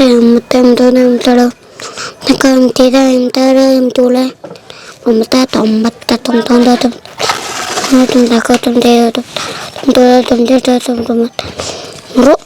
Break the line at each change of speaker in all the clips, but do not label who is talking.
ಮತ್ತೆ ಎಂಟುನೂರ ಎಂಬತ್ತೇಳು ನಾಲ್ಕು ಎಂಟಿದ ಎಂಟಾರು ಎಂಟೂಳೆ ಒಂಬತ್ತು ತೊಂಬತ್ತ ತೊಂಬತ್ತೊಂದು ತೊಂಬತ್ನಾಲ್ಕು ತೊಂಬತ್ತೈದು ತೊಂಬತ್ತೇಳು ತೊಂಬತ್ತೆಂಟು ತೊಂಬತ್ತೊಂಬತ್ತು ಮೂರು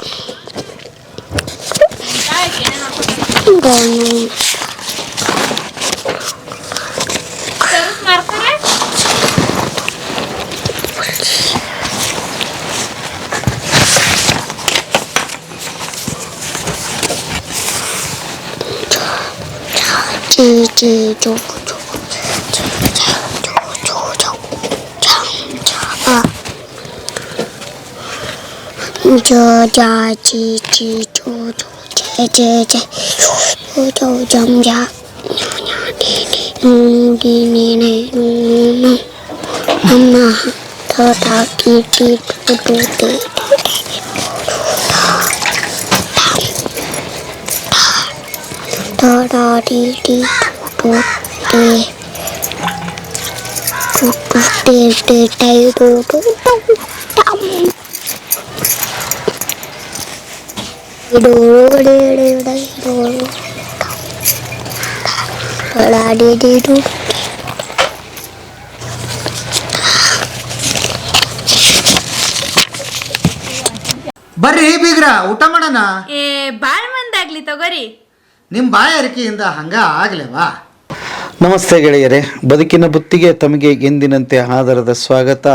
찌찌 조구 조구 찌장 조구 조구 조구 장자아 저자 찌찌 조구 제제제 조구 장자 니니니니니니 엄마 더다 끼끼 두두두 ಡಾಡಿ ಟಿ ಓ
ಕೆ ಬರಿ ಊಟ ಮಾಡೋಣ?
ಎ ಬಾಳ್ಮಂದಾಗ್ಲಿ ತೊಗರಿ.
ನಿಮ್ಮ ಬಾಯ ಅರಿಕೆಯಿಂದ ಹಂಗ ಆಗಲೇವಾ?
ನಮಸ್ತೆ ಗೆಳೆಯರೇ, ಬದುಕಿನ ಬುತ್ತಿಗೆ ತಮಗೆ ಎಂದಿನಂತೆ ಆಧಾರದ ಸ್ವಾಗತ.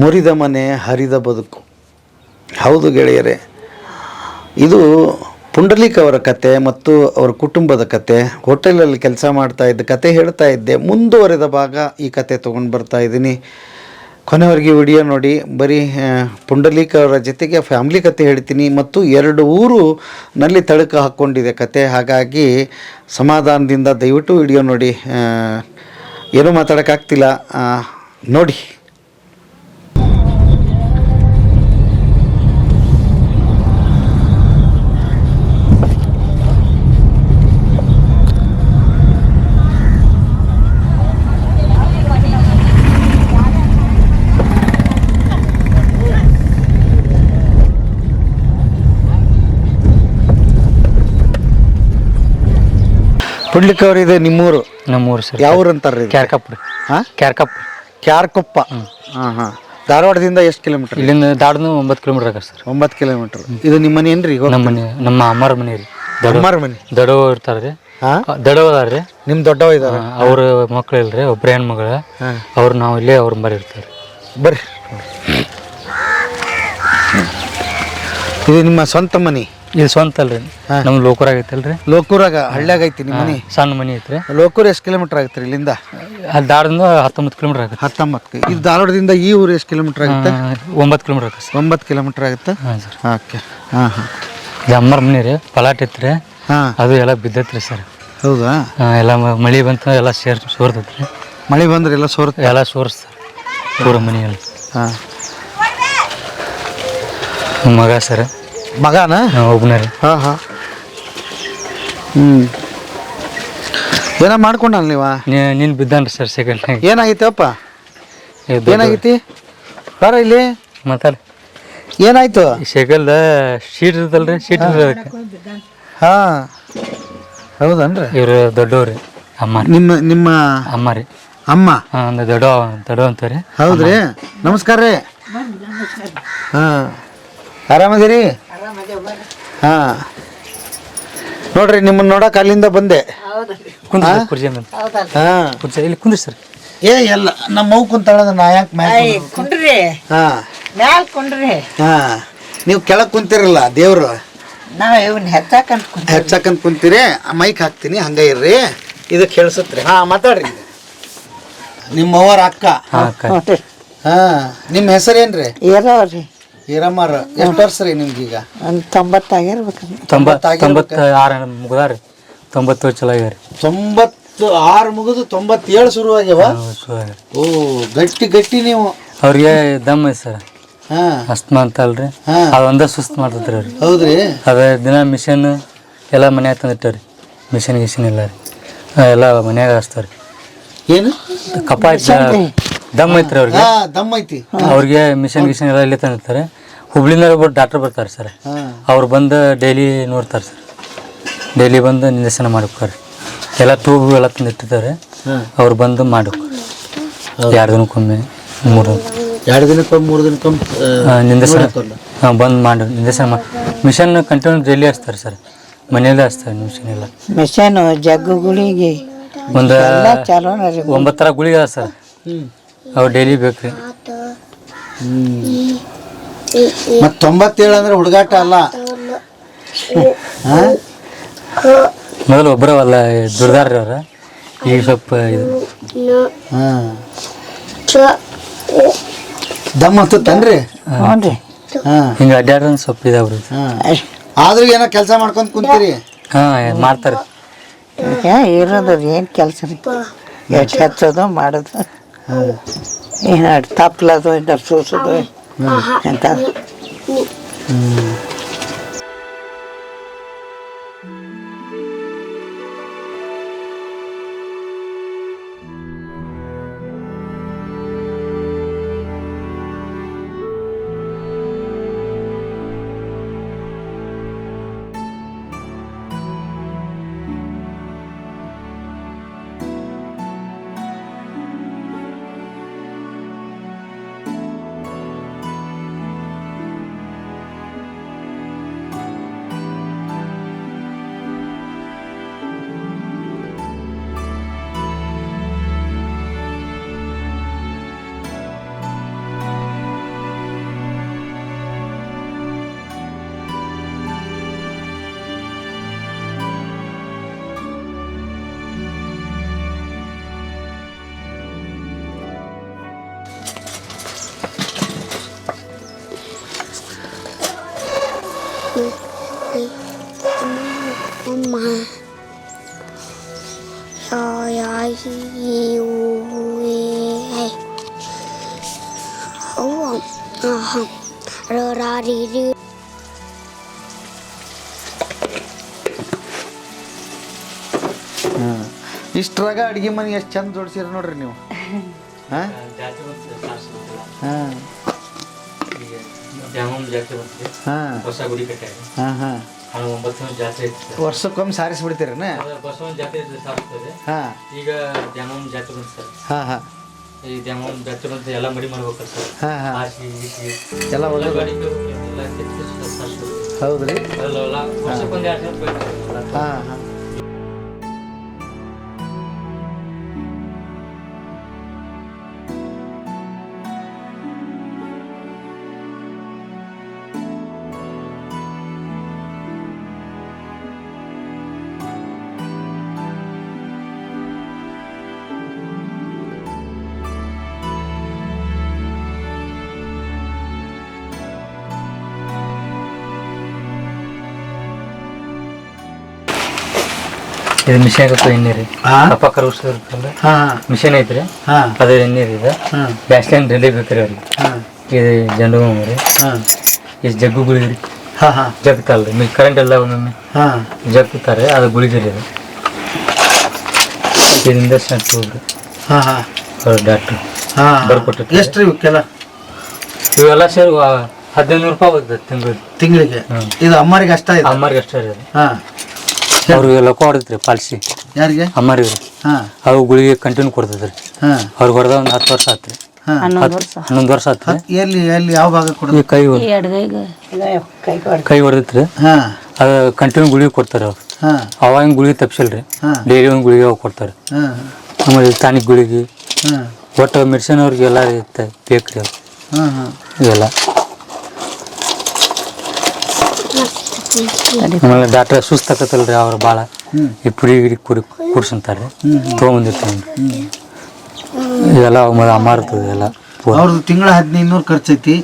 ಮುರಿದ ಮನೆ, ಹರಿದ ಬದುಕು. ಹೌದು ಗೆಳೆಯರೇ, ಇದು ಪುಂಡಲೀಕ್ ಅವರ ಕತೆ ಮತ್ತು ಅವರ ಕುಟುಂಬದ ಕತೆ. ಹೋಟೆಲಲ್ಲಿ ಕೆಲಸ ಮಾಡ್ತಾ ಇದ್ದ ಕತೆ ಹೇಳ್ತಾ ಇದ್ದೆ. ಮುಂದುವರೆದ ಭಾಗ ಈ ಕತೆ ತೊಗೊಂಡು ಬರ್ತಾ ಇದ್ದೀನಿ. ಕೊನೆವರೆಗೆ ವಿಡಿಯೋ ನೋಡಿ ಬರೀ ಪುಂಡಲೀಕ ಅವರ ಜೊತೆಗೆ ಫ್ಯಾಮ್ಲಿ ಕತೆ ಹೇಳ್ತೀನಿ ಮತ್ತು ಎರಡು ಊರು ನಲ್ಲಿ ತಳಕ ಹಾಕ್ಕೊಂಡಿದೆ ಕತೆ. ಹಾಗಾಗಿ ಸಮಾಧಾನದಿಂದ ದಯವಿಟ್ಟು ವಿಡಿಯೋ ನೋಡಿ ಏನೂ ಮಾತಾಡೋಕ್ಕಾಗ್ತಿಲ್ಲ ಆ, ನೋಡಿ ಅವ್ರ ಇದೆ ನಿಮ್ಮೂರು?
ನಮ್ಮೂರು ಸರ್.
ಯಾವ ಊರು ಅಂತಾರೆ
ಕ್ಯಾರ್ಕಪ್ ರೀ.
ಹಾಂ?
ಕ್ಯಾರ್ಕಪ್
ಕ್ಯಾರ್ಕೊಪ್ಪ. ಹಾಂ ಹಾಂ. ಧಾರವಾಡದಿಂದ ಎಷ್ಟು ಕಿಲೋಮೀಟರ್
ಇಲ್ಲಿಂದ ದಾಡ್ದು ಒಂಬತ್ತು ಕಿಲೋಮೀಟರ್ ಆಗತ್ತೆ ಸರ್.
ಒಂಬತ್ತು ಕಿಲೋಮೀಟರ್. ಇದು ನಿಮ್ಮ ಮನೆ ಏನ್ರಿ ಈಗ?
ನಮ್ಮ ಮನೆ ನಮ್ಮ ಅಮ್ಮರ ಮನೆ ರೀ. ಅಮ್ಮರ
ಅಮ್ಮಾರ ಮನೆ?
ದಡವ ಇರ್ತಾರೆ ರೀ.
ಹಾಂ?
ದಡವ ಅದಾರ ರೀ.
ನಿಮ್ಮ ದೊಡ್ಡವ ಇದಾರ?
ಅವ್ರ ಮಕ್ಳು ಇಲ್ರಿ ಒಬ್ರ ಹೆಣ್ಮಗಳ. ಅವ್ರು ನಾವು ಇಲ್ಲೇ ಅವ್ರ ಮರಿ ಇರ್ತಾರೆ.
ಬರ್ರಿ. ಇದು ನಿಮ್ಮ ಸ್ವಂತ ಮನೆ?
ಇದು ಸ್ವಂತ ಅಲ್ರಿ ನಮ್ಮ ಲೋಕರ್ ಆಗೈತಲ್ರಿ
ಲೋಕೂರಾಗ ಹಳ್ಳ್ಯಾಗ ಐತಿ ನಿಮ್ಮ ಮನೆ?
ಸಣ್ಣ ಮನೆ ಐತ್ರಿ.
ಲೋಕೂರ್ ಎಷ್ಟು ಕಿಲೋಮೀಟರ್ ಆಗುತ್ತೆ ಇಲ್ಲಿಂದ?
ಅಲ್ಲಿ ದಾರದಿಂದ ಹತ್ತೊಂಬತ್ತು ಕಿಲೋಮೀಟರ್ ಆಗುತ್ತೆ.
ಹತ್ತೊಂಬತ್ತು ಇದು ಧಾರವಾಡದಿಂದ ಈ ಊರು ಎಷ್ಟು ಕಿಲೋಮೀಟರ್ ಆಗುತ್ತೆ?
ಒಂಬತ್ತು ಕಿಲೋಮೀಟರ್ ಆಗುತ್ತೆ
ಒಂಬತ್ತು ಕಿಲೋಮೀಟರ್ ಆಗುತ್ತೆ?
ಹಾಂ ಸರ್.
ಓಕೆ. ಹಾಂ ಹಾಂ.
ಇದು ಅಮ್ಮಾರ ಮನೆ ರೀ ಪಲಾಟ್ ಐತ್ರಿ.
ಹಾಂ.
ಅದು ಎಲ್ಲ ಬಿದ್ದೈತ್ರಿ ಸರ್.
ಹೌದಾ?
ಎಲ್ಲ ಮಳೆ ಬಂತು ಎಲ್ಲ ಸೇರ್ ಸೋರ್ತೈತ್ರಿ.
ಮಳೆ ಬಂದ್ರೆ ಎಲ್ಲ ಸೋರ್
ಎಲ್ಲ ಸೋರಿಸ್ತಾರೆ ಪೂರ ಮನೆಯಲ್ಲಿ.
ಹಾಂ.
ಮಗ ಸರ್.
ಮಗನ?
ಒಬ್ಬನೇ ರೀ.
ಹಾಂ ಹಾಂ. ಹ್ಞೂ ಏನೋ ಮಾಡ್ಕೊಂಡಲ್ಲ ನೀವ?
ನೀನು ಬಿದ್ದಾನ್ರಿ ಸರ್ ಸೆಕೆಂಡ್
ಏನಾಗಿತ್ತಪ್ಪ ಏನಾಗೈತಿ ಬರ ಇಲ್ಲಿ?
ಮಾತಾಡಿ.
ಏನಾಯ್ತು?
ಸೈಕಲ್ದ ಶೀಟ್ ಇರ್ತಲ್ರಿ ಶೀಟ್
ಹಾಂ. ಹೌದನ್ರಿ?
ಇವ್ರು ದೊಡ್ಡವ್ರಿ ಅಮ್ಮ
ನಿಮ್ಮ ನಿಮ್ಮ
ಅಮ್ಮ ರೀ.
ಅಮ್ಮ?
ಹಾಂ ದೊಡ್ಡ ದೊಡ್ಡ ಅಂತಾರೆ
ಹೌದ್ರಿ. ನಮಸ್ಕಾರ ರೀ. ಹಾಂ. ಆರಾಮದಿರಿ? ಹಾಂ. ನೋಡ್ರಿ ನಿಮ್ಮನ್ನ ನೋಡಕ್ ಅಲ್ಲಿಂದ ಬಂದೆ.
ಕುಂದ್ರಿ ಮೇಲೆ.
ಹಾಂ.
ಕುರ್ಚಿ ಇಲ್ಲಿ ಕುಂದ್ರಿ ಸರ್.
ಏ ಎಲ್ಲ ನಮ್ಮ ಮಗು ಕುಂತಾಳದ ನಾ ಯಾಕೆ ಮ್ಯಾಲೆ
ಕುಂಡ್ರಿ.
ಹಾಂ.
ಮ್ಯಾಲ್ ಕುಂಡ್ರಿ.
ಹಾಂ. ನೀವು ಕೆಳಗೆ ಕುಂತಿರಲ್ಲ ದೇವ್ರು.
ನಾವು ಹೆಚ್ಚಾಕಂತ ಕುಂತ
ಹೆಚ್ಚಕ್ಕಂತ ಕುಂತೀರಿ ಮೈಕ್ ಹಾಕ್ತೀನಿ ಹಂಗ ಇರ್ರಿ. ಇದು ಕೇಳಿಸತ್ರಿ ಹಾಂ ಮಾತಾಡ್ರಿ. ನಿಮ್ಮ ಅವ್ವರ ಅಕ್ಕ.
ಹಾಂ
ನಿಮ್ಮ ಹೆಸರೇನ್ರಿ?
ಇರೋವ್ರಿ
ಈರಮ್ಮರ ಎಷ್ಟು ವರ್ಷ ರೀ ನಿಮ್ಗೆ
ಈಗ? ತೊಂಬತ್ತಾಗಿರ್ಬೇಕು
ತೊಂಬತ್ತು ತೊಂಬತ್ತು ಆರು ಮುಗ್ದಾರ ತೊಂಬತ್ತು ಚಲೋ ಆಗ್ಯಾರ.
ತೊಂಬತ್ತು ಆರು ಮುಗಿದು ತೊಂಬತ್ತೇಳು ಶುರು ಆಗ್ಯಾವ? ಓ ಗಟ್ಟಿ ಗಟ್ಟಿ ನೀವು.
ಅವ್ರಿಗೆ ದಮ್ ಐತೆ ಸರ್.
ಹಾಂ.
ಅಸ್ತಮಾ ಅಂತ ಅಲ್ರಿ.
ಹಾಂ.
ಅದು ಒಂದೇ ಸುಸ್ತು ಮಾಡ್ತೈತ್ರಿ ಅವ್ರಿ.
ಹೌದ್ರಿ?
ಅದೇ ದಿನ ಮಿಷನ್ ಎಲ್ಲ ಮನ್ಯಾಗ ತಂದಿಟ್ಟವ್ರಿ. ಮಿಷನ್ ಗಿಷನ್ ಎಲ್ಲ ರೀ. ಎಲ್ಲ ಮನ್ಯಾಗ ಹಚ್ತಾರೆ
ಏನು?
ಕಪ್ಪ ಐತಿ ದಮ್ ಐತ್ರಿ ಅವ್ರಿಗೆ.
ಹಾ ದಮ್ ಐತಿ.
ಅವ್ರಿಗೆ ಮಿಷನ್ ಗಿಷನ್ ಎಲ್ಲ ಇಲ್ಲೇ ತಂದಿರ್ತಾರೆ. ಹುಬ್ಳಿಂದ ಒಬ್ಬರು ಡಾಕ್ಟರ್ ಬರ್ತಾರೆ ಸರ್. ಅವ್ರು ಬಂದು ಡೈಲಿ ನೋಡ್ತಾರೆ ಸರ್. ಡೈಲಿ ಬಂದು ನಿಂದರ್ಶನ ಮಾಡ್ಬೇಕಾರೆ ಎಲ್ಲ ತೂಗು ಎಲ್ಲ ತಂದು ಇಟ್ಟಿದ್ದಾರೆ ಅವ್ರು ಬಂದು ಮಾಡ್ಬೇಕು ಎರಡು ದಿನಕ್ಕೊಮ್ಮೆ ಮೂರು
ಎರಡು ದಿನಕ್ಕೊಮ್ಮೆ ಮೂರು ದಿನಕ್ಕೊಮ್ಮೆ
ನಿಂದರ್ಶನ. ಹಾಂ ಬಂದು ಮಾಡಿ ನಿಂದರ್ಶನ ಮಾಡಿ. ಮಿಷನ್ ಕಂಟಿನ್ಯೂ ಡೈಲಿ ಹಚ್ತಾರೆ ಸರ್. ಮನೆಯಲ್ಲೇ ಹಚ್ತಾರೆ ಮಿಷನ್ ಎಲ್ಲ.
ಮಿಷನ್ ಜಗ್ಗುಗಳಿಗೆ
ಒಂದು ಒಂಬತ್ತರ ಗುಳಿಗೆ ಅದ ಸರ್ ಅವ್ರು ಡೈಲಿ ಬೇಕು ರೀ
ಮತ್ತು ತೊಂಬತ್ತೇಳು ಅಂದ್ರೆ ಹುಡುಗಾಟ ಅಲ್ಲ. ಹಾಂ
ಮೊದಲು ಒಬ್ಬರವಲ್ಲ ದುಡ್ದಾರ್ರಿ ಅವ್ರ? ಈಗ ಸ್ವಲ್ಪ
ದಮ್ ಹತ್ತತ್ತನ್ರಿ
ಹ್ಞೂ ರೀ.
ಹಾಂ.
ಹಿಂಗೆ ಅಡ್ಡಾಡ್ರ ಸ್ವಲ್ಪ ಇದಾವ್ರಿ
ಹಾಂ. ಆದ್ರೂ ಏನೋ ಕೆಲಸ ಮಾಡ್ಕೊಂತ ಕುಂತೀರಿ?
ಹಾಂ ಮಾಡ್ತಾರೆ.
ಏನ್ ಇರೋದು ಏನು ಕೆಲಸ ರೀ? ಎಷ್ಟು ಹಚ್ಚೋದು ಮಾಡೋದು. ಏನು ತಪ್ಪಲದು ಇಂದ
嗯，看到。嗯。
ರಿರಿ ಇಷ್ಟ್ರಾಗ ಅಡುಗೆ ಮನೆ ಎಷ್ಟು ಚಂದ ಜೋಡಿಸಿರ ನೋಡ್ರಿ ನೀವು. ಹಾಂ? ಹಾಂ. ಹಾಂ ಹಾಂ. ಹಾಂ ವರ್ಷಕ್ಕೊಮ್ಮೆ ಸಾರಿಸ್ಬಿಡ್ತೀರನ?
ಬಸವನ ಜಾತ್ರೆ ಹಾ
ಹಾಂ.
ಈಗ ದ್ಯಾಮವ್ವನ ಜಾತ್ರೆ ಸರ್.
ಹಾಂ ಹಾಂ.
ಈ ದ್ಯಾಮವ್ವನ ಜಾತ್ರೆ ಬಂತು ಎಲ್ಲ ಮಡಿ ಮಾಡ್ಬೇಕಲ್ಲ ಸರ್.
ಹಾಂ ಹಾಂ. ಎಲ್ಲ ಒಳ್ಳೆ
ಸಾರ್ಸೋದು. ಇದು ಮಿಷನ್ ಇರುತ್ತೆ ಎಣ್ಣೆ ರೀ
ಹಾಂ
ಅಪ್ಪ ಕರುಸ್ ಇರುತ್ತಲ್ಲ
ಹಾಂ.
ಮಿಷನ್ ಐತ್ರಿ.
ಹಾಂ.
ಅದು ಎಣ್ಣೆ ರೀ ಇದು ಗ್ಯಾಸ್ ಲೈನ್ ರೆಡಿ ಬೇಕ್ರಿ ಅವ್ರಿಗೆ.
ಹಾಂ.
ಇದು ಜಂಡು ರೀ
ಹಾಂ.
ಇದು ಜಗ್ಗು ಗುಳಿಗೆ ರೀ
ಹಾಂ. ಹಾಂ
ಜಗ್ತಲ್ರಿ ಮಿ ಕರೆಂಟ್ ಎಲ್ಲ ಒಮ್ಮೊಮ್ಮೆ
ಹಾಂ.
ಜಗ್ತಾರೆ ಅದು ಗುಳಿಗೆ ರೀ ಹೋಗ್ರಿ.
ಹಾಂ ಹಾಂ.
ಅವ್ರ ಡಾಕ್ಟ್ರು
ಹಾಂ.
ಬರ್ಕೊಟ್ಟಿರ್ತಾರೆ.
ಎಷ್ಟು ರೀ ಇವಕ್ಕೆಲ್ಲ
ಇವೆಲ್ಲ ಸೇರಿ ಹದಿನೈದು ನೂರು ರೂಪಾಯಿ ಬರ್ತದೆ ತಿಂಗಳಿಗೆ.
ತಿಂಗಳಿಗೆ. ಇದು ಅಮ್ಮರಿಗೆ ಅಷ್ಟೇ ಇದೆ?
ಅಮ್ಮರಿಗೆ ಅಷ್ಟೇ ರೀ
ಹಾಂ.
ಅವ್ರಿಗೆ ಕೊಡ್ತಿದ್ರಿ ಹೊಡೆದ್ರಿ ಪಾಲಿಸಿ.
ಯಾರಿಗೆ?
ಅಮ್ಮರಿಗೆ ಅವ್ರು
ಹಾಂ.
ಅವು ಗುಳಿಗೆ ಕಂಟಿನ್ಯೂ ಕೊಡ್ತದ್ರಿ.
ಹಾಂ.
ಅವ್ರಿಗೆ ಹೊಡೆದ ಒಂದು ಹತ್ತು ವರ್ಷ ಆತ್ರಿ.
ಹಾಂ.
ಹನ್ನೊಂದು ವರ್ಷ. ಆತ್ರಿ.
ಎಲ್ಲಿ ಎಲ್ಲಿ ಯಾವ ಭಾಗ ಕೊಡೋದು?
ಕೈ
ಕೈ
ಹೊಡೆದಿತ್ರಿ.
ಹಾಂ.
ಅದು ಕಂಟಿನ್ಯೂ ಗುಳಿಗೆ ಕೊಡ್ತಾರೆ ಅವ್ರು.
ಹಾಂ.
ಅವಾಗ ಗುಳಿಗೆ ತಪ್ಸಿಲ್ರಿ.
ಹಾಂ.
ಡೈಲಿ ಒಂದು ಗುಳಿಗೆ ಅವಾಗ ಕೊಡ್ತಾರೆ.
ಹಾಂ.
ಆಮೇಲೆ ತಾನಿಕ್ ಗುಳಿಗೆ.
ಹಾಂ.
ಒಟ್ಟು ಮೆಡಿಸಿನ್ ಅವ್ರಿಗೆ ಎಲ್ಲ ಇರುತ್ತೆ ಬೇಕು ರೀ
ಹಾಂ ಹಾಂ.
ಇವೆಲ್ಲ. ಆಮೇಲೆ ಡಾಕ್ಟರ್ ಸುಸ್ತಾಕತ್ತಲ್ರಿ ಅವ್ರು ಭಾಳ. ಈ ಪುಡಿ ಗಿಡಿ ಕುಡಿ ಕುಡ್ಸಂತಾರೆ ತೊಗೊಂಬಂದಿರ್ತಾರೆ ಇದೆಲ್ಲ ಅಮಾರ್ತದೆ ಎಲ್ಲ
ಅವ್ರದ್ದು ತಿಂಗಳ ಹದಿನೈದು ನೂರು ಖರ್ಚೈತಿ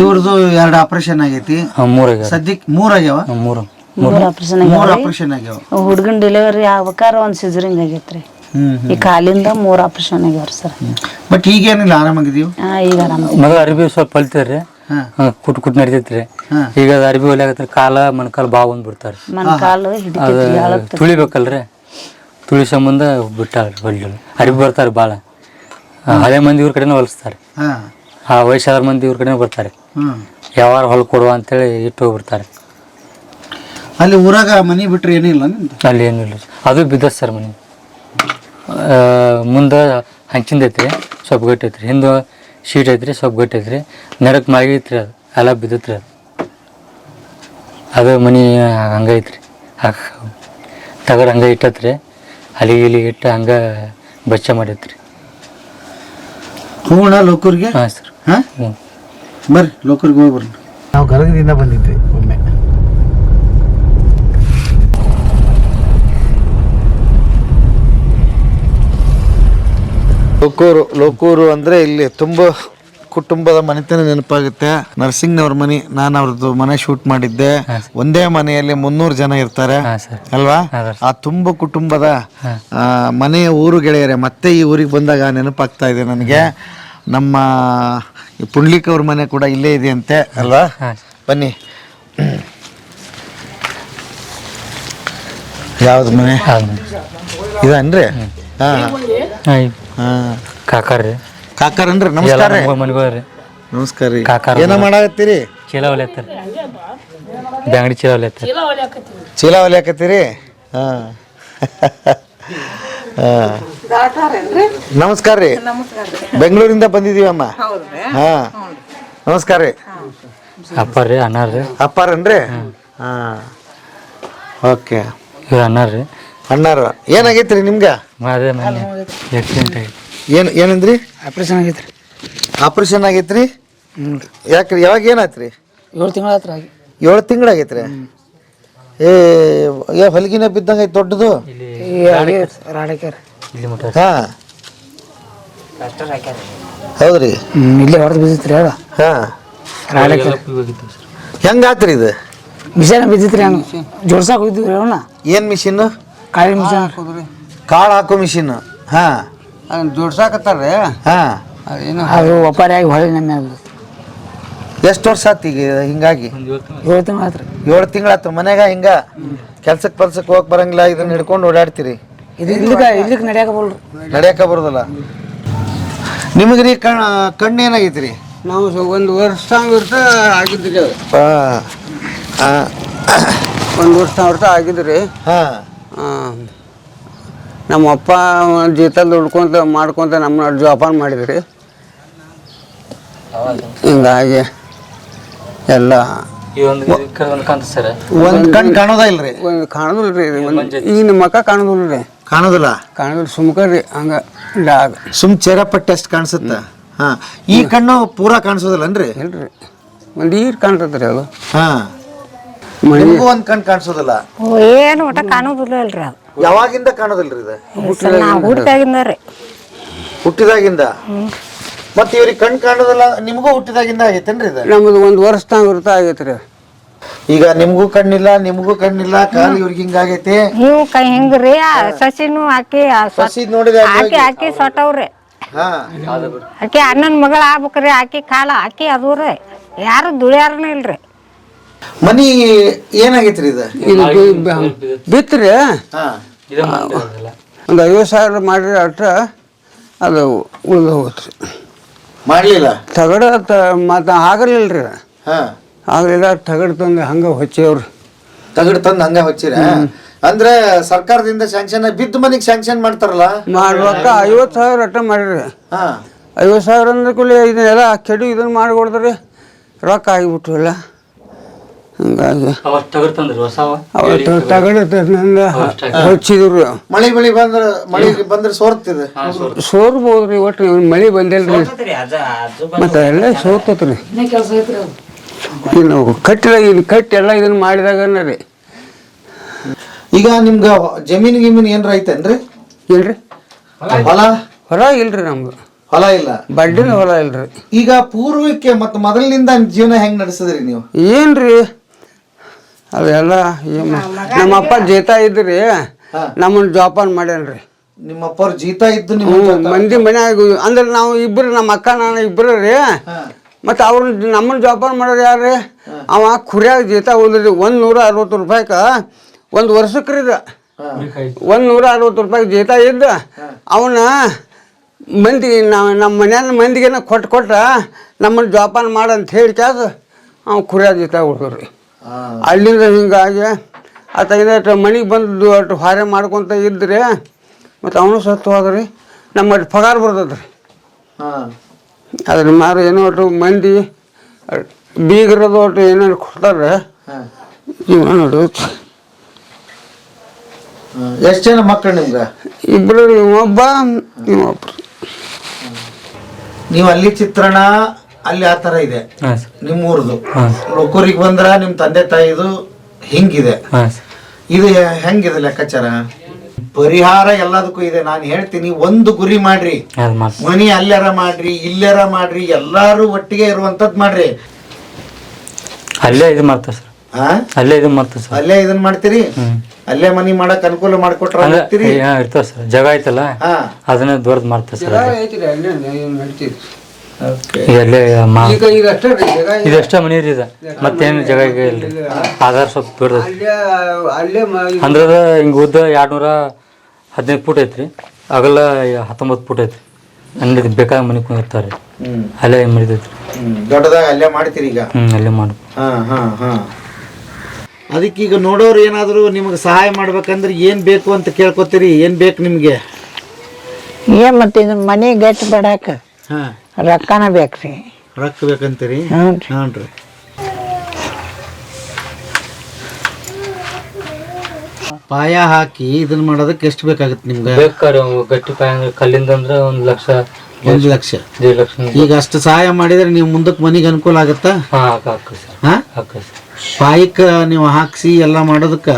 ಇವ್ರದ್ದು ಎರಡು ಆಪರೇಷನ್ ಆಗೈತಿ.
ಮೂರಾಗ
ಸದ್ಯಕ್ಕೆ ಮೂರಾಗ್ಯಾವ
ಮೂರು
ಮೂರು. ಆಪರೇಷನ್
ಮೂರ್ ಆಪರೇಷನ್ ಆಗ್ಯಾವ.
ಹುಡುಗನ ಡೆಲಿವರಿ ಆಗ್ಬೇಕಾರ ಒಂದ್ ಸಿಜರಿಂಗ್ ಆಗೈತ್ರಿ.
ಹ್ಮ್
ಈ ಕಾಲಿಂದ ಮೂರು ಆಪರೇಷನ್ ಆಗ್ಯಾವ್ರಿ ಸರ್.
ಬಟ್ ಈಗೇನಿಲ್ಲ ಆರಾಮಾಗಿದೀವಿ
ಈಗ ಆರಾಮ.
ಮಗ ಅರಿವಿ ಸ್ವಲ್ಪ ಹೊಲಿತೀರಿ
ಹಾಂ
ಕುಟ್ ಕುಟ್ ನಡಿತೈತ್ರಿ. ಈಗ ಅದು ಅರ್ಬಿ ಹೊಲಿಯಾಗತ್ರಿ ಕಾಲ ಮೊಣಕಾಲು ಬಾವ್ ಬಂದ್ಬಿಡ್ತಾರೆ.
ಬಿಡ್ತಾರ
ಅದು
ಹಿಡಿತೈತ್ರಿ
ತುಳಿಬೇಕಲ್ರಿ. ತುಳಿ ಸಂಬಂಧ ಬಿಟ್ಟಾರ ಹೊಲಿಗಳು ಅರ್ಬಿ ಬರ್ತಾರೆ ಭಾಳ ಹಳೆ ಮಂದಿ ಇವ್ರ ಕಡೆನೂ ಹೊಲಿಸ್ತಾರೆ.
ಹಾಂ.
ಆ ವಯಸ್ಸಾದ ಮಂದಿ ಇವ್ರ ಕಡೆನೂ ಬರ್ತಾರೆ. ಯಾವಾರ ಹೊಲ ಕೊಡುವ ಅಂತೇಳಿ ಇಟ್ಟು ಹೋಗ್ಬಿಡ್ತಾರೆ.
ಅಲ್ಲಿ ಊರಾಗ ಮನಿ ಬಿಟ್ರೆ ಏನಿಲ್ಲ ನಿಮ್ದು?
ಅಲ್ಲಿ ಏನಿಲ್ಲ ಅದು ಬಿದ್ದತ್ ಸರ್ ಮನೆ. ಮುಂದೆ ಹಂಚಿಂದ ಐತ್ರಿ ಸ್ವಲ್ಪ ಗಟ್ಟಿ ಐತ್ರಿ. ಹಿಂದೆ ಶೀಟ್ ಐತ್ರಿ ಸೊಪ್ಪು ಗಟ್ಟಿ ಐತ್ರಿ. ನಡಕ್ ಮಾಗಿ ಐತ್ರಿ ಅದು ಎಲ್ಲ ಬಿದ್ದತ್ರಿ ಅದು. ಅದು ಮನೆ ರೀ ತಗರ ಹಂಗ ಇಟ್ಟತ್ರಿ ಅಲ್ಲಿ ಇಲ್ಲಿ ಇಟ್ಟು ಹಂಗೆ ಬಚ್ಚ ಮಾಡೈತ್ರಿ.
ಹೋಗೋಣ ಲೋಕರಿಗೆ?
ಹಾಂ ಸರ್.
ಹಾ? ಬರ್ರಿ ಲೋಕರ್ಗೆ ಹೋಗಿ ಬರ್ರಿ. ನಾವು ಗರಗದಿಂದ ಬಂದಿದ್ವಿ. ಲೋಕೂರು ಲೋಕೂರು ಅಂದರೆ ಇಲ್ಲಿ ತುಂಬಾ ಕುಟುಂಬದ ಮನೆತನ ನೆನಪಾಗುತ್ತೆ. ನರಸಿಂಗ್ನವ್ರ ಮನೆ ನಾನು ಅವ್ರದ್ದು ಮನೆ ಶೂಟ್ ಮಾಡಿದ್ದೆ. ಒಂದೇ ಮನೆಯಲ್ಲಿ ಮುನ್ನೂರು ಜನ ಇರ್ತಾರೆ. ಅಲ್ವಾ? ಆ ತುಂಬ ಕುಟುಂಬದ ಮನೆಯ ಊರು ಗೆಳೆಯರೆ ಮತ್ತೆ ಈ ಊರಿಗೆ ಬಂದಾಗ ನೆನಪಾಗ್ತಾ ಇದೆ ನನಗೆ. ನಮ್ಮ ಈ ಪುಂಡ್ಲಿಕ್ ಅವ್ರ ಮನೆ ಕೂಡ ಇಲ್ಲೇ ಇದೆ ಅಂತೆ ಅಲ್ವಾ ಬನ್ನಿ. ಯಾವ್ದು ಮನೆ? ಇದನ್ರಿ ಹಾ.
ಹಾಂ.
ಕಾಕಾರ
ರೀ.
ಕಾಕರನ್ರಿ
ಎಲ್ಲ
ನಮಸ್ಕಾರ ರೀ.
ಮನೆಗಳು ರೀ.
ನಮಸ್ಕಾರ ರೀ.
ಕಾಕಾರ
ಏನೋ ಮಾಡಾಕತ್ತೀರಿ?
ಚೀಲ ಹೊಲಿಯತ್ತಾರ ಬ್ಯಾಂಗಡಿ ಚೀಲ ಹೊಲಿಯತ್ತಾರ
ಚೀಲ ಹೊಲಿಯಾಕತ್ತೀರಿ. ಹಾಂ. ಹಾಂ. ನಮಸ್ಕಾರ ರೀ. ಬೆಂಗಳೂರಿಂದ ಬಂದಿದ್ದೀವಮ್ಮ? ಹಾಂ. ಹಾ ನಮಸ್ಕಾರ ರೀ.
ಅಪ್ಪ ರೀ ಅಣ್ಣ ರೀ.
ಅಪ್ಪಾರನ್ರಿ? ಹಾಂ. ಓಕೆ.
ಇವ್ರು ಅಣ್ಣ ರೀ.
ಅಣ್ಣಾರು ನಿಮ್ಗೆ?
ಅದೇ ಮನೆ ಆಕ್ಸಿಡೆಂಟ್ ಆಗಿ
ಏನು ಏನಂದ್ರಿ?
ಆಪ್ರೇಷನ್ ಆಗೈತೆ ರೀ
ಆಪರೇಷನ್ ಆಗೈತ್ರಿ ಯಾಕ್ರಿ ಯಾವಾಗ ಏನಾಯ್ತ್ರಿ
ಏಳು ತಿಂಗಳ ಹತ್ರ ಆಗಿ.
ಏಳು ತಿಂಗಳಾಗೈತ್ರಿ ಏ ಏ ಹೊಲಗಿನ ಬಿದ್ದಂಗೆ ಐತೆ ದೊಡ್ಡದು?
ರಾಡಕ್ಯಾರ
ಇಲ್ಲಿ ಮುಟ್ಟ
ಹಾ. ಹೌದ್ರಿ?
ಇಲ್ಲೇ ಹೊಡೆದು ಬಿದ್ದಿತ್ರಿ ಹೇಳ
ಹಾ.
ರಾಡಕ್ಯಾರ
ಹೆಂಗಾತ್ರಿ ಇದು?
ಮಿಷನ್ ಬಿದ್ದಿತ್ರಿ ಹಂಗೆ ಜೋಡ್ಸಾಕ್ ಹೋಗಿದ್ವಿ ಅವನ್ನ
ಏನ್ ಮಿಷಿನ್
ಕಾಳಿ ಮಿಷನ್
ಕಾಳು ಹಾಕೋ ಮಿಷಿನ್ ಹಾ.
ಜೋಡ್ಸಾಕತ್ತಾರ್ರಿ
ಹಾ.
ಅದು ಒಪ್ಪಾರಿ ಆಗಿ ಹೊಳೆ ನಮ್ಮ
ಎಷ್ಟು ವರ್ಷ ಆತು ಈಗ ಹಿಂಗಾಗಿ?
ಏಳು ತಿಂಗಳ ಹತ್ರ
ಏಳು ತಿಂಗಳಾತು ಮನ್ಯಾಗ ಹಿಂಗ ಕೆಲ್ಸಕ್ಕೆ ಪಲ್ಸಕ್ಕೆ ಹೋಗಕ್ ಬರಂಗಿಲ್ಲ ಇದನ್ನ ಹಿಡ್ಕೊಂಡು ಓಡಾಡ್ತೀರಿ.
ಇದು ಇಲ್ಲಿಗೆ ಇಲ್ಲಿಗೆ ನಡೆಯಕ ಬೋಲ್ರಿ
ನಡ್ಯಾಕ ಬರೋದಿಲ್ಲ. ನಿಮಗ್ರಿ ಕಣ್ ಕಣ್ಣು ಏನಾಗೈತ್ರಿ?
ನಾವು ಸ- ಒಂದು ವರ್ಷ ಇರ್ತ ಆಗಿದ್ರಿ ಅದು.
ಆ, ಆ,
ಒಂದು ವರ್ಷ ವರ್ಷ ಆಗಿದ್ರಿ.
ಹಾ.
ನಮ್ಮ ಅಪ್ಪ ಜೀತ ದುಡ್ಕೊಂತ ಮಾಡ್ಕೊಂತ ನಮ್ಮ ಜೋಪಾನ ಮಾಡಿದ್ರಿ. ಹಿಂಗಾಗಿ ಎಲ್ಲ
ಈ ಒಂದು ಕಣ್ಣು ಕಾಂತ ಸರ್.
ಒಂದ್ ಕಣ್ ಕಾಣೋದ ಇಲ್ರಿ?
ಒಂದು ಕಾಣೋದಿಲ್ಲ ರೀ ಒಂದು ಈಗ ನಿಮ್ಮ ಮಕ್ಕ ಕಾಣೋದಿಲ್ರಿ.
ಕಾಣೋದಿಲ್ಲ?
ಕಾಣೋದಿಲ್ಲ ಸುಮ್ಕರಿ ಹಂಗ ಡಾಗ್
ಸುಮ್ ಚೇರಪ್ಪ ಟೆಸ್ಟ್ ಕಾಣಿಸುತ್ತ? ಹಾ ಈ ಕಣ್ಣು ಪೂರಾ ಕಾಣಿಸೋದಿಲ್ಲನ್ರಿ?
ಇಲ್ರಿ ಒಂದು ಈರ್ ಕಾಣ್ತದ್ರಿ ಅದು.
ಹಾ. ನಿಮ್ಗೂ ಒಂದ್ ಕಣ್ ಕಾಣಿಸೋದಿಲ್ಲ.
ಏನು ಒಟ್ಟ ಕಾಣೋದಿಲ್ಲ ಅಲ್ರಿ ಅದು.
ಯಾವಾಗಿಂದ ಕಾಣೋದಿಲ್ರಿ ಇದು?
ನಾವು ಹುಡ್ತಾಗಿಂದ ರೀ.
ಹುಟ್ಟಿದಾಗಿಂದ? ಮತ್ತೆ ಇವ್ರಿಗೆ ಕಣ್ ಕಾಣೋದಿಲ್ಲ ನಿಮಗೂ ಹುಟ್ಟಿದಾಗಿಂದ ಆಗೈತೇನ್ರಿ ಇದು?
ನಮ್ದು ಒಂದು ವರ್ಷ ಇರ್ತ ಆಗೈತ್ರಿ
ಈಗ ನಿಮ್ಗೂ ಕಣ್ಣಿಲ್ಲ ನಿಮ್ಗೂ ಕಣ್ಣಿಲ್ಲ ಕಾಲು ಇವ್ರಿಗೆ ಹಿಂಗಾಗೈತಿ
ನೀವು ಕೈ ಹಿಂಗ್ರಿ ಆ ಸಸಿನೂ ಹಾಕಿ ಆ ಸೊಟ್-
ಸಸಿ ನೋಡಿದ್ರೆ
ಹಾಕಿ ಹಾಕಿ ಸೊಟ್ಟವ್ರಿ
ಹಾ
ಆಕಿ ಅಣ್ಣನ ಮಗಳ ಆಗ್ಬೇಕ್ರಿ ಆಕಿ ಕಾಲ ಆಕಿ ಅದು ರೀ. ಯಾರು ದುಳಿಯಾರನ ಇಲ್ರಿ.
ಮನಿ ಏನಾಗೈತ್ರಿ ಇದು?
ಇದು
ಬಿತ್ತರಿ?
ಒಂದು ಐವತ್ತು ಸಾವಿರ ಮಾಡಿರಿ ಅಷ್ಟ ಅದು ಉಳಿದು ಹೋಗುತ್ತೆ.
ಮಾಡಲಿಲ್ಲ?
ತಗಡ ತ ಮತ್ತು ಆಗಲಿಲ್ಲ ರೀ
ಹಾ.
ಆಗಲಿಲ್ಲ ತಗಡ್ ತಂದು ಹಂಗೆ ಹೊಚ್ಚೇವ್ರಿ.
ತಗಡ್ ತಂದು ಹಂಗೆ ಹೊಚ್ಚಿರ? ಅಂದ್ರೆ ಸರ್ಕಾರದಿಂದ ಸ್ಯಾಂಕ್ಷನ್ ಬಿದ್ದ ಮನಿಗೆ ಸ್ಯಾಂಕ್ಷನ್ ಮಾಡ್ತಾರಲ್ಲ?
ಮಾಡ್ಬೇಕ ಐವತ್ತು ಸಾವಿರ ಅಟ್ಟ ಮಾಡಿರಿ.
ಹಾ.
ಐವತ್ತು ಸಾವಿರ ಅಂದ್ರೆ ಕೂಲಿ ಇದನ್ನೆಲ್ಲ ಕೆಡು ಇದನ್ನು ಮಾಡಿಕೊಡ್ದ್ರಿ ರೊಕ್ಕ ಆಗ್ಬಿಟ್ರು ಎಲ್ಲ ಹಂಗಾಗಿ
ತಗಡ್
ಅವತ್ತು ಮಳೆ ತಂದು ಹೊಚ್ಚಿದ್ರು.
ಮಳಿ ಬಳಿ ಬಂದ್ರ ಮಳಿ ಬಂದ್ರೆ ಸೋರ್ತಿದೆ.
ಸೋರ್ಬೋದ್ರಿ ಒಟ್ಟು ಮಳೆ ಬಂದಿಲ್ರಿ. ಮತ್ತೆ ಎಲ್ಲ ಸೋರ್ತತ್ರಿ ಇನ್ನು ಕಟ್ಟಿದ ಇಲ್ಲಿ ಕಟ್ಟಿ ಎಲ್ಲ ಇದನ್ನ ಮಾಡಿದಾಗ ರೀ.
ಈಗ ನಿಮ್ಗ ಜಮೀನ್ ಗಿಮೀನ್ ಏನ್ರ ಐತೇನ್ರಿ?
ಇಲ್ರಿ.
ಹೊಲ?
ಹೊಲ ಇಲ್ರಿ ನಮ್ದು.
ಹೊಲ ಇಲ್ಲ.
ಬಡ್ಡಿನ ಹೊಲ ಇಲ್ರಿ.
ಈಗ ಪೂರ್ವಕ್ಕೆ ಮತ್ತೆ ಮೊದಲಿನಿಂದ ಜೀವನ ಹೆಂಗ್ ನಡೆಸಿದ್ರಿ ನೀವು?
ಏನ್ರಿ? ಅದೆಲ್ಲ ನಮ್ಮಪ್ಪ ಜೀತ ನಮ್ಮ ಅಪ್ಪ ಜೇತ ಇದ್ರಿ ನಮ್ಮನ್ನ ಜೋಪಾನ ಮಾಡ್ಯಾನ್ರಿ.
ನಿಮ್ಮ ಅಪ್ಪವ್ರ ಜೀತ ಇದ್ದು ನಿಮ್ಮ
ಹ್ಞೂ ಮಂದಿ ಮನ್ಯಾಗ ಅಂದ್ರೆ ನಾವು ಇಬ್ರು ನಮ್ಮ ಅಕ್ಕ ನಾನು ಇಬ್ರು ರೀ. ಮತ್ತು ಅವ್ರನ್ನ ನಮ್ಮನ್ನ ಜೋಪಾನ ಮಾಡೋರು ಯಾರ್ರಿ ಅವ ಕುರಿಯಾಗ ಜೀತ ಹೋದ್ರಿ ಒಂದು ನೂರ ಅರವತ್ತು ರೂಪಾಯಿಕ ಒಂದು ವರ್ಷಕ್ಕೆ ರೀ ಇದು. ಒಂದು ನೂರ ಅರವತ್ತು ರೂಪಾಯಿ ಜೀತ ಇದ್ದ. ಅವನ ಮಂದಿ ನಾವು ನಮ್ಮ ಮನ್ಯಾನ ಮಂದಿಗೆನ ಕೊಟ್ಟು ಕೊಟ್ಟ ನಮ್ಮನ್ನ ಜೋಪಾನ ಮಾಡಂತ ಹೇಳಿ ಕ್ಯಾಸ ಅವ್ ಕುರಿಯ ಜೀತ ಉಳ್ದ್ರಿ ಅಲ್ಲಿಂದ ಹಿಂಗಾಗಿ ಆ ತೆಗೆದ ಮನೆಗೆ ಬಂದು ಅಷ್ಟು ಹಾರೆ ಮಾಡ್ಕೊತ ಇದ್ರೆ ಮತ್ತು ಅವನು ಸತ್ತು ಹೋದ್ರಿ. ನಮ್ಮ ಅಷ್ಟು ಪಗಾರ ಬರ್ತದ್ರಿ.
ರೀ
ಅದ್ರ ಮಾರು ಏನೋ ಒಟ್ಟು ಮಂದಿ ಬೀಗರದ ಒಟ್ಟು ಏನೇನು ಕೊಡ್ತಾರೆ ಜೀವನ ನೋಡು.
ಎಷ್ಟು ಜನ ಮಕ್ಕಳು ನಿಮ್ಗೆ?
ಇಬ್ಬರು ಒಬ್ಬ ಇವೊಬ್ರು
ನೀವು ಅಲ್ಲಿ ಚಿತ್ರಣ ಅಲ್ಲಿ ಆ ತರ ಇದೆ.
ನಿಮ್ಮ ಊರದು
ನಿಮ್ಮೂರ್ದು. ಲೋಕೂರಿಗೆ ಬಂದ್ರ ನಿಮ್ ತಂದೆ ತಾಯಿದು ಹಿಂಗಿದೆ. ಇದು ಹೆಂಗಿದೆ ಲೆಕ್ಕಾಚಾರ? ಪರಿಹಾರ ಎಲ್ಲದಕ್ಕೂ ಇದೆ. ನಾನು ಹೇಳ್ತೀನಿ ಒಂದು ಗುರಿ ಮಾಡ್ರಿ. ಮನಿ ಅಲ್ಲಾರ ಮಾಡ್ರಿ ಇಲ್ಲಾರ ಮಾಡ್ರಿ ಎಲ್ಲಾರು ಒಟ್ಟಿಗೆ ಇರುವಂತದ್ ಮಾಡ್ರಿ.
ಅಲ್ಲೇ ಇದು ಮಾಡ್ತಾರೆ ಸರ್.
ಆ?
ಅಲ್ಲೇ ಇದು ಮಾಡ್ತಾರೆ ಸರ್.
ಅಲ್ಲೇ ಇದನ್ ಮಾಡ್ತೀರಿ? ಅಲ್ಲೇ ಮನಿ ಮಾಡಕ್ ಅನುಕೂಲ ಮಾಡ್ಕೊಟ್ರ
ಇರ್ತಾವೆ ಸರ್. ಜಾಗ ಐತಲ್ಲ?
ಹಾ.
ಅದನ್ನೇ ದೊಡ್ಡದು ಮಾಡ್ತಾರೆ ಸರ್
ಓಕೆ
ಈಗ
ಈಗ ಈಗ ಅಷ್ಟೇ ರೀ ಜಾಗ
ಮನಿ ರೀ ಇದು. ಮತ್ತೇನು ಜಾಗ ಈಗ ಇಲ್ರಿ. ಆಧಾರ್ ಸ್ವಲ್ಪ ಬಿಡ್ದೈತಿ
ಅಲ್ಲೇ ಅಲ್ಲೇ ಮ-
ಅಂದ್ರೆ ಅದು ಹಿಂಗೆ ಉದ್ದ ಎರಡ್ನೂರ ಹದಿನೈದು ಫೂಟ್ ಐತ್ರಿ. ಅಗಲ ಹತ್ತೊಂಬತ್ತು ಫೂಟ್ ಐತ್ರಿ. ಅಂದ್ರೆ ಬೇಕಾದ ಮನೆ ಕುಂದಿರ್ತಾರೆ
ಹ್ಮ್.
ಅಲ್ಲೇ ಮರಿದೈತ್ರಿ.
ಹ್ಮ್. ದೊಡ್ಡದಾಗ ಅಲ್ಲೇ ಮಾಡ್ತೀರಿ ಈಗ?
ಹ್ಞೂ ಅಲ್ಲೇ ಮಾಡಿ
ಹಾ ಹಾ ಹಾ. ಅದಕ್ಕೀಗ ನೋಡೋರು ಏನಾದರೂ ನಿಮಗೆ ಸಹಾಯ ಮಾಡ್ಬೇಕಂದ್ರೆ ಏನು ಬೇಕು ಅಂತ ಕೇಳ್ಕೊತೀರಿ? ಏನು ಬೇಕು ನಿಮ್ಗೆ?
ಏನು ಮತ್ತೆ ಇದನ್ನ ಮನೆ ಗಟ್ಟಿ ಬಡಾಕ?
ಹಾ.
ರೊಕ್ಕನ ಬೇಕ್ರಿ
ರೊಕ್ಕ ಬೇಕಂತೀರಿ?
ಹ್ಞೂ
ಹ್ಞೂ ಪಾಯ ಹಾಕಿ ಇದನ್ನ ಮಾಡೋದಕ್ಕೆ ಎಷ್ಟು ಬೇಕಾಗುತ್ತೆ ನಿಮ್ಗೆ?
ಬೇಕಾರೆ ಗಟ್ಟಿ ಪಾಯ ಅಂದ್ರೆ ಕಲ್ಲಿಂದ ಅಂದ್ರೆ ಒಂದು ಲಕ್ಷ.
ಒಂದು ಲಕ್ಷ.
ದೇಡ್ ಲಕ್ಷ.
ಈಗ ಅಷ್ಟು ಸಹಾಯ ಮಾಡಿದ್ರೆ ನೀವು ಮುಂದಕ್ಕೆ ಮನೆಗೆ ಅನುಕೂಲ ಆಗುತ್ತಾ?
ಹಾ ಹಾಕ ಸರ್.
ಹಾ?
ಹಾಕ ಸರ್.
ಪಾಯಕ್ಕ ನೀವು ಹಾಕ್ಸಿ ಎಲ್ಲ ಮಾಡೋದಕ್ಕ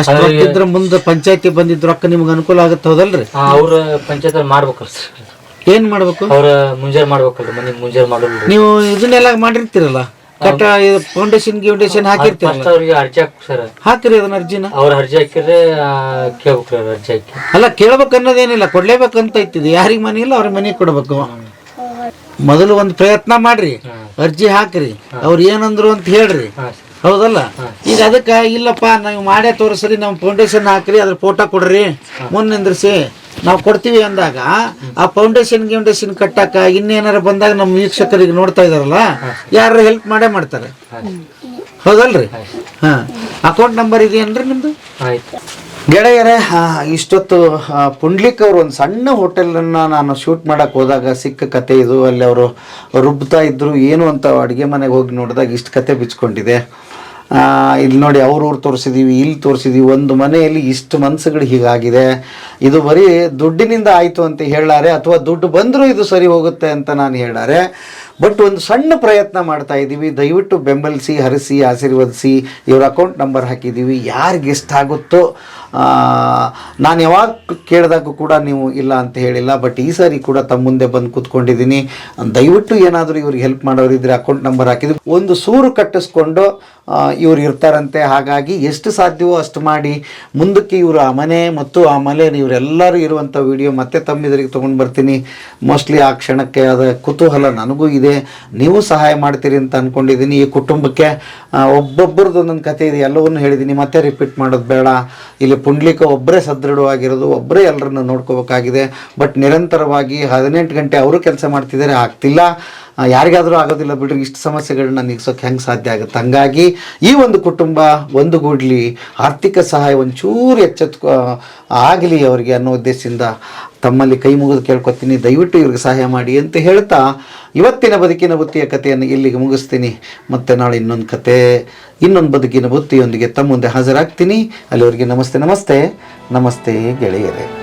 ಅಷ್ಟು ರೊಕ್ಕ ಇದ್ರೆ ಮುಂದೆ ಪಂಚಾಯತಿ ಬಂದಿದ್ದ ರೊಕ್ಕ ನಿಮ್ಗೆ ಅನುಕೂಲ ಆಗುತ್ತೆ ಹೌದಲ್ರಿ?
ಅವ್ರ ಪಂಚಾಯತ್ ಮಾಡ್ಬೇಕಲ್ಲ ಸರ್.
ಏನ್ ಮಾಡ್ಬೇಕು?
ಅವ್ರ ಮುಂಜಾನೆ ಮಾಡ್ಬೇಕಲ್ರಿ ಮನೆ ಮುಂಜಾನೆ ಮಾಡೋದು
ನೀವು ಇದನ್ನೆಲ್ಲ ಮಾಡಿರ್ತೀರಲ್ಲ? ಕಟ್ಟ ಫೌಂಡೇಶನ್ ಗೌಂಡೇಶನ್ ಹಾಕಿರ್ತೀರಲ್ಲ?
ಫಸ್ಟ್ ಅವ್ರಿಗೆ ಅರ್ಜಿ ಹಾಕ್ ಸರ್.
ಹಾಕಿರಿ ಅದನ್ನ ಅರ್ಜಿನ?
ಅವ್ರ ಅರ್ಜಿ ಹಾಕಿದ್ರೆ ಕೇಳ್ಬೇಕ್ರಿ ಅವ್ರ ಅರ್ಜಿ ಹಾಕಿ.
ಅಲ್ಲ ಕೇಳ್ಬೇಕು ಅನ್ನೋದೇನಿಲ್ಲ ಕೊಡ್ಲೇಬೇಕಂತ ಐತಿದೆ ಯಾರಿಗೆ ಮನೆ ಇಲ್ಲ ಅವ್ರ ಮನೆ ಕೊಡ್ಬೇಕು. ಮೊದಲು ಒಂದು ಪ್ರಯತ್ನ ಮಾಡ್ರಿ. ಅರ್ಜಿ ಹಾಕ್ರಿ. ಅವ್ರು ಏನಂದ್ರು ಅಂತ ಹೇಳ್ರಿ.
ಹಾಂ ಸರ್.
ಹೌದಲ್ಲ? ಈಗ ಅದಕ್ಕೆ ಇಲ್ಲಪ್ಪ ನಾವು ಮಾಡೇ ತೋರಿಸ್ರಿ ನಮ್ಮ ಫೌಂಡೇಶನ್ ಹಾಕ್ರಿ ಅದ್ರ ಫೋಟೋ ಕೊಡ್ರಿ. ಮುಂದೆ ನಿಂದ್ರಿಸಿ. ನಾವು ಕೊಡ್ತೀವಿ ಅಂದಾಗ ಆ ಫೌಂಡೇಶನ್ ಗಿಂಡೇಶನ್ ಕಟ್ಟಕ್ಕ ಇನ್ನೇನಾರ ಬಂದಾಗ ನಮ್ಮ ವೀಕ್ಷಕರಿಗೆ ನೋಡ್ತಾ ಇದಾರಲ್ಲ ಯಾರು ಹೆಲ್ಪ್ ಮಾಡೇ ಮಾಡ್ತಾರೆ. ಹೌದಲ್ರಿ? ಹಾ. ಅಕೌಂಟ್ ನಂಬರ್ ಇದೆಯೇನ್ರಿ ನಿಮ್ದು?
ಗೆಳೆಯರೇ ಇಷ್ಟೊತ್ತು ಪುಂಡ್ಲಿಕ್ ಅವರು ಒಂದು ಸಣ್ಣ ಹೋಟೆಲನ್ನು ನಾನು ಶೂಟ್ ಮಾಡಕ್ಕೆ ಹೋದಾಗ ಸಿಕ್ಕ ಕತೆ ಇದು. ಅಲ್ಲಿ ಅವರು ರುಬ್ತಾ ಇದ್ರು ಏನು ಅಂತ ಅಡುಗೆ ಮನೆಗೆ ಹೋಗಿ ನೋಡಿದಾಗ ಇಷ್ಟು ಕತೆ ಬಿಚ್ಕೊಂಡಿದೆ. ಇಲ್ಲಿ ನೋಡಿ, ಅವ್ರ ಊರು ತೋರಿಸಿದೀವಿ ಇಲ್ಲಿ ತೋರಿಸಿದೀವಿ, ಒಂದು ಮನೆಯಲ್ಲಿ ಇಷ್ಟು ಮನಸ್ಸುಗಳು ಹೀಗಾಗಿದೆ. ಇದು ಬರೀ ದುಡ್ಡಿನಿಂದ ಆಯಿತು ಅಂತ ಹೇಳಾರೆ ಅಥವಾ ದುಡ್ಡು ಬಂದರೂ ಇದು ಸರಿ ಹೋಗುತ್ತೆ ಅಂತ ನಾನು ಹೇಳಾರೆ ಬಟ್ ಒಂದು ಸಣ್ಣ ಪ್ರಯತ್ನ ಮಾಡ್ತಾ ಇದ್ದೀವಿ. ದಯವಿಟ್ಟು ಬೆಂಬಲಿಸಿ, ಹರಿಸಿ, ಆಶೀರ್ವದಿಸಿ, ಇವ್ರ ಅಕೌಂಟ್ ನಂಬರ್ ಹಾಕಿದ್ದೀವಿ. ಯಾರಿಗೆ ಎಷ್ಟಾಗುತ್ತೋ ನಾನು ಯಾವಾಗ ಕೇಳಿದಾಗ ಕೂಡ ನೀವು ಇಲ್ಲ ಅಂತ ಹೇಳಿಲ್ಲ. ಬಟ್ ಈ ಸಾರಿ ಕೂಡ ತಮ್ಮ ಮುಂದೆ ಬಂದು ಕೂತ್ಕೊಂಡಿದ್ದೀನಿ. ದಯವಿಟ್ಟು ಏನಾದರೂ ಇವ್ರಿಗೆ ಹೆಲ್ಪ್ ಮಾಡೋರಿದ್ರೆ ಅಕೌಂಟ್ ನಂಬರ್ ಹಾಕಿದ್ವಿ ಒಂದು ಸೂರು ಕಟ್ಟಿಸ್ಕೊಂಡು ಇವ್ರು ಇರ್ತಾರಂತೆ. ಹಾಗಾಗಿ ಎಷ್ಟು ಸಾಧ್ಯವೋ ಅಷ್ಟು ಮಾಡಿ. ಮುಂದಕ್ಕೆ ಇವರು ಆ ಮನೆ ಮತ್ತು ಆ ಮನೆ ಇವರೆಲ್ಲರೂ ಇರುವಂಥ ವಿಡಿಯೋ ಮತ್ತೆ ತಮ್ಮಿದರಿಗೆ ತೊಗೊಂಡು ಬರ್ತೀನಿ. ಮೋಸ್ಟ್ಲಿ ಆ ಕ್ಷಣಕ್ಕೆ ಆದ ಕುತೂಹಲ ನನಗೂ ಇದೆ. ನೀವು ಸಹಾಯ ಮಾಡ್ತೀರಿ ಅಂತ ಅಂದ್ಕೊಂಡಿದ್ದೀನಿ ಈ ಕುಟುಂಬಕ್ಕೆ ಒಬ್ಬೊಬ್ಬರದ್ದು ಒಂದೊಂದು ಕತೆ ಇದೆ. ಎಲ್ಲವನ್ನೂ ಹೇಳಿದ್ದೀನಿ. ಮತ್ತೆ ರಿಪೀಟ್ ಮಾಡೋದು ಬೇಡ. ಇಲ್ಲಿ ಪುಂಡ್ಲಿಕ ಒಬ್ಬರೇ ಸದೃಢವಾಗಿರೋದು ಒಬ್ಬರೇ ಎಲ್ಲರನ್ನು ನೋಡ್ಕೋಬೇಕಾಗಿದೆ. ಬಟ್ ನಿರಂತರವಾಗಿ ಹದಿನೆಂಟು ಗಂಟೆ ಅವರು ಕೆಲಸ ಮಾಡ್ತಿದ್ದಾರೆ. ಆಗ್ತಿಲ್ಲ. ಯಾರಿಗಾದರೂ ಆಗೋದಿಲ್ಲ ಬಿಡ್ರಿ, ಇಷ್ಟು ಸಮಸ್ಯೆಗಳನ್ನ ನೀಗ್ಸೋಕೆ ಹೆಂಗೆ ಸಾಧ್ಯ ಆಗುತ್ತೆ? ಹಂಗಾಗಿ ಈ ಒಂದು ಕುಟುಂಬ ಒಂದುಗೂಡಲಿ ಆರ್ಥಿಕ ಸಹಾಯ ಒಂಚೂರು ಎಚ್ಚೆತ್ಕೊ ಆಗಲಿ ಅವರಿಗೆ ಅನ್ನೋ ಉದ್ದೇಶದಿಂದ ತಮ್ಮಲ್ಲಿ ಕೈ ಮುಗಿದು ಕೇಳ್ಕೊತೀನಿ. ದಯವಿಟ್ಟು ಇವ್ರಿಗೆ ಸಹಾಯ ಮಾಡಿ ಅಂತ ಹೇಳ್ತಾ ಇವತ್ತಿನ ಬದುಕಿನ ಬುತ್ತಿಯ ಕಥೆಯನ್ನು ಇಲ್ಲಿಗೆ ಮುಗಿಸ್ತೀನಿ. ಮತ್ತು ನಾಳೆ ಇನ್ನೊಂದು ಕತೆ ಇನ್ನೊಂದು ಬದುಕಿನ ಬುತ್ತಿಯೊಂದಿಗೆ ತಮ್ಮ ಮುಂದೆ ಹಾಜರಾಗ್ತೀನಿ. ಅಲ್ಲಿವರೆಗೆ ನಮಸ್ತೆ ನಮಸ್ತೆ. ನಮಸ್ತೆ ಗೆಳೆಯರೇ.